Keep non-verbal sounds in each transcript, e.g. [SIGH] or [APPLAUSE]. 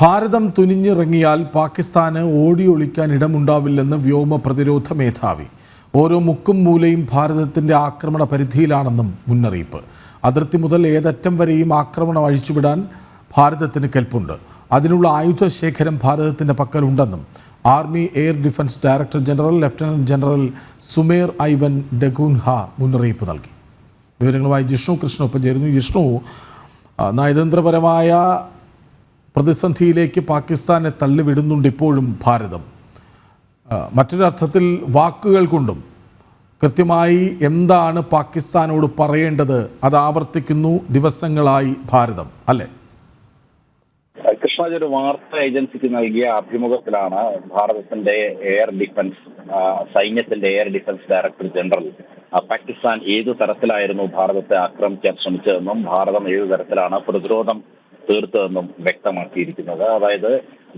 ഭാരതം തുനിഞ്ഞിറങ്ങിയാൽ പാകിസ്ഥാന് ഓടിയൊളിക്കാൻ ഇടമുണ്ടാവില്ലെന്ന് വ്യോമ പ്രതിരോധ മേധാവി. ഓരോ മുക്കും മൂലയും ഭാരതത്തിന്റെ ആക്രമണ പരിധിയിലാണെന്നും മുന്നറിയിപ്പ്. അതിർത്തി മുതൽ ഏതറ്റം വരെയും ആക്രമണം അഴിച്ചുവിടാൻ ഭാരതത്തിന് കെൽപ്പുണ്ട്. അതിനുള്ള ആയുധ ശേഖരം ഭാരതത്തിന്റെ പക്കലുണ്ടെന്നും army air defence director general lieutenant general Sumer Ivan D'Cunha മുന്നറിയിപ്പ് നൽകി. വിവരങ്ങളുമായി ജിഷ്ണു കൃഷ്ണ ഒപ്പം ചേരുന്നു. ജിഷ്ണു നയതന്ത്രപരമായ പ്രതിസന്ധിയിലേക്ക് പാകിസ്ഥാനെ തള്ളിവിടുന്നുണ്ട് ഇപ്പോഴും ഭാരതം. മറ്റൊരർത്ഥത്തിൽ വാക്കുകൾ കൊണ്ടും കൃത്യമായി എന്താണ് പാകിസ്ഥാനോട് പറയേണ്ടത് അത് ആവർത്തിക്കുന്നു ദിവസങ്ങളായി ഭാരതം അല്ലേ? കൃഷ്ണജി ഒരു വാർത്താ ഏജൻസിക്ക് നൽകിയ അഭിമുഖത്തിലാണ് ഭാരതത്തിന്റെ എയർ ഡിഫൻസ് സൈന്യത്തിന്റെ air defence director general Pakistan ഏതു തരത്തിലായിരുന്നു ഭാരതത്തെ ആക്രമിക്കാൻ ശ്രമിച്ചതെന്നും ഭാരതം ഏതു തരത്തിലാണ് പ്രതിരോധം തീർത്തതെന്നും വ്യക്തമാക്കിയിരിക്കുന്നത്. അതായത്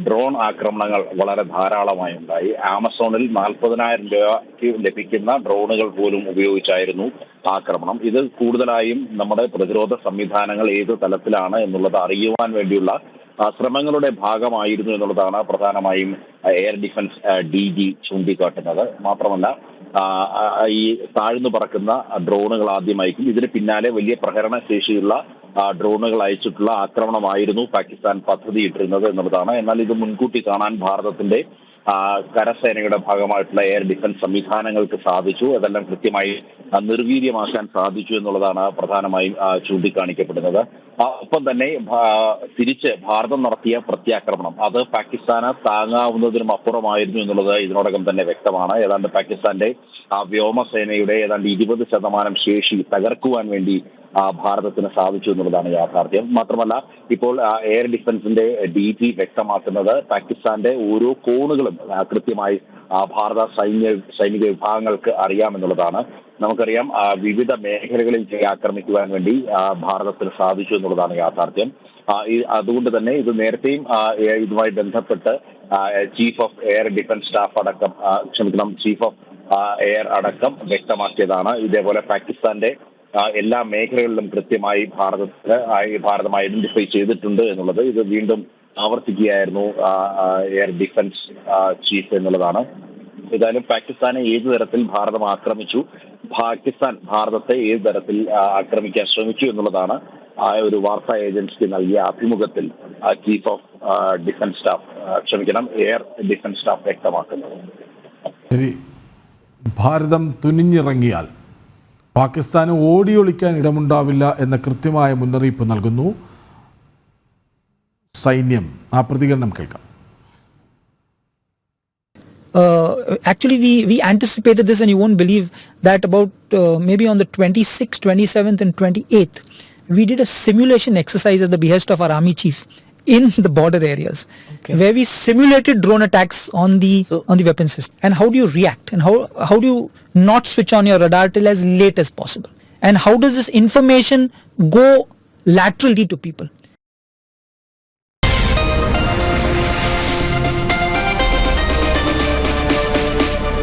ഡ്രോൺ ആക്രമണങ്ങൾ വളരെ ധാരാളമായി ഉണ്ടായി. ആമസോണിൽ നാൽപ്പതിനായിരം രൂപയ്ക്ക് ലഭിക്കുന്ന ഡ്രോണുകൾ പോലും ഉപയോഗിച്ചായിരുന്നു ആക്രമണം. ഇത് കൂടുതലായും നമ്മുടെ പ്രതിരോധ സംവിധാനങ്ങൾ ഏത് തലത്തിലാണ് എന്നുള്ളത് അറിയുവാൻ വേണ്ടിയുള്ള ശ്രമങ്ങളുടെ ഭാഗമായിരുന്നു എന്നുള്ളതാണ് പ്രധാനമായും എയർ ഡിഫൻസ് ഡി ജി ചൂണ്ടിക്കാട്ടുന്നത്. മാത്രമല്ല ഈ താഴ്ന്നു പറക്കുന്ന ഡ്രോണുകൾ ആദ്യമായിരിക്കും. ഇതിന് പിന്നാലെ വലിയ പ്രഹരണ ശേഷിയുള്ള ഡ്രോണുകൾ അയച്ചിട്ടുള്ള ആക്രമണമായിരുന്നു പാകിസ്ഥാൻ പദ്ധതിയിട്ടിരുന്നത് എന്നുള്ളതാണ്. എന്നാൽ ഇത് മുൻകൂട്ടി കാണാൻ ഭാരതത്തിന്റെ കരസേനയുടെ ഭാഗമായിട്ടുള്ള എയർ ഡിഫൻസ് സംവിധാനങ്ങൾക്ക് സാധിച്ചു. അതെല്ലാം കൃത്യമായി നിർവീര്യമാക്കാൻ സാധിച്ചു എന്നുള്ളതാണ് പ്രധാനമായും ചൂണ്ടിക്കാണിക്കപ്പെടുന്നത്. ഒപ്പം തന്നെ തിരിച്ച് ഭാരതം നടത്തിയ പ്രത്യാക്രമണം. അത് പാകിസ്ഥാന് താങ്ങാവുന്നതിനും അപ്പുറമായിരുന്നു എന്നുള്ളത് ഇതിനോടകം തന്നെ വ്യക്തമാണ്. ഏതാണ്ട് പാകിസ്ഥാന്റെ ആ വ്യോമസേനയുടെ ഏതാണ്ട് ഇരുപത് ശതമാനം ശേഷി തകർക്കുവാൻ വേണ്ടി ഭാരതത്തിന് സാധിച്ചു എന്നുള്ളതാണ് യാഥാർത്ഥ്യം. മാത്രമല്ല ഇപ്പോൾ എയർ ഡിഫൻസിന്റെ ഡി ജി വ്യക്തമാക്കുന്നത് പാകിസ്ഥാന്റെ ഓരോ കോണുകളും കൃത്യമായി ഭാരത സൈന്യ സൈനിക വിഭാഗങ്ങൾക്ക് അറിയാമെന്നുള്ളതാണ്. നമുക്കറിയാം വിവിധ മേഖലകളിൽ ആക്രമിക്കുവാൻ വേണ്ടി ഭാരതത്തിന് സാധിച്ചു എന്നുള്ളതാണ് യാഥാർത്ഥ്യം. അതുകൊണ്ട് തന്നെ ഇത് നേരത്തെയും ഇതുമായി ബന്ധപ്പെട്ട് chief of air defence staff അടക്കം ക്ഷമിക്കണം ചീഫ് ഓഫ് എയർ അടക്കം വ്യക്തമാക്കിയതാണ്. ഇതേപോലെ പാകിസ്ഥാന്റെ എല്ലാ മേഖലകളിലും കൃത്യമായി ഭാരതത്തിന് ഭാരതം ഐഡന്റിഫൈ ചെയ്തിട്ടുണ്ട് എന്നുള്ളത്. ഇത് വീണ്ടും ആവർത്തിക്കുകയായിരുന്നു എയർ ഡിഫൻസ് ചീഫ് എന്നുള്ളതാണ്. ഏതായാലും പാകിസ്ഥാനെ ഏത് തരത്തിൽ ഭാരതം ആക്രമിച്ചു പാകിസ്ഥാൻ ഭാരതത്തെ ഏത് തരത്തിൽ ആക്രമിക്കാൻ ശ്രമിച്ചു എന്നുള്ളതാണ് ആ ഒരു വാർത്താ ഏജൻസിക്ക് നൽകിയ അഭിമുഖത്തിൽ ചീഫ് ഓഫ് ഡിഫൻസ് സ്റ്റാഫ് ക്ഷമിക്കണം എയർ ഡിഫൻസ് സ്റ്റാഫ് വ്യക്തമാക്കുന്നത്. ശരി. ഭാരതം തുനിഞ്ഞിറങ്ങിയാൽ പാകിസ്ഥാന് ഓടിയൊളിക്കാൻ ഇടമുണ്ടാവില്ല എന്ന കൃത്യമായ മുന്നറിയിപ്പ് നൽകുന്നു സൈന്യം ആ പ്രതികരണം കേൾക്കാം uh, actually we we anticipated this and you won't believe that about uh, maybe on the 26th 27th and 28th we did a simulation exercise at the behest of our army chief in [LAUGHS] the border areas where we simulated drone attacks on the on the weapon system. And how do you react? And how how do you not switch on your radar till as late as possible? And how does this information go laterally to people